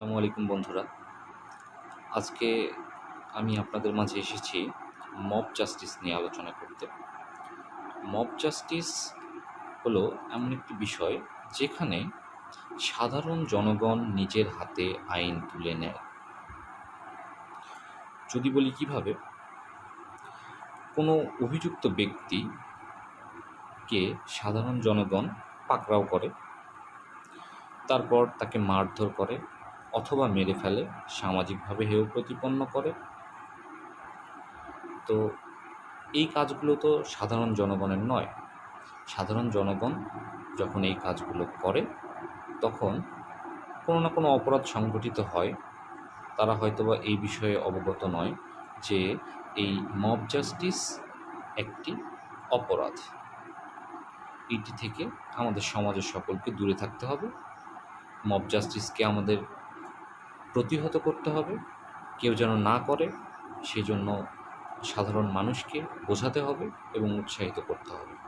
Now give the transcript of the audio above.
আসসালামু আলাইকুম বন্ধুরা। আজকে আমি আপনাদের মাঝে এসেছি মব জাস্টিস নিয়ে আলোচনা করতে। মব জাস্টিস হলো এমন একটি বিষয় যেখানে সাধারণ জনগণ নিজের হাতে আইন তুলে নেয়। যদি বলি কীভাবে? কোনো অভিযুক্ত ব্যক্তিকে সাধারণ জনগণ পাকড়াও করে, তারপর তাকে মারধর করে অথবা মেরে ফেলে, সামাজিকভাবে হেয় প্রতিপন্ন করে। তো এই কাজগুলো তো সাধারণ জনগণের নয়। সাধারণ জনগণ যখন এই কাজগুলো করে, তখন কোনো না কোনো অপরাধ সংঘটিত হয়। তারা হয়তোবা এই বিষয়ে অবগত নয় যে এই মব জাস্টিস একটি অপরাধ। এটি থেকে আমাদের সমাজের সকলকে দূরে থাকতে হবে। মব জাস্টিসকে আমাদের প্রতিহত করতে হবে। কেউ যেন না করে, সেজন্য সাধারণ মানুষকে বোঝাতে হবে এবং উৎসাহিত করতে হবে।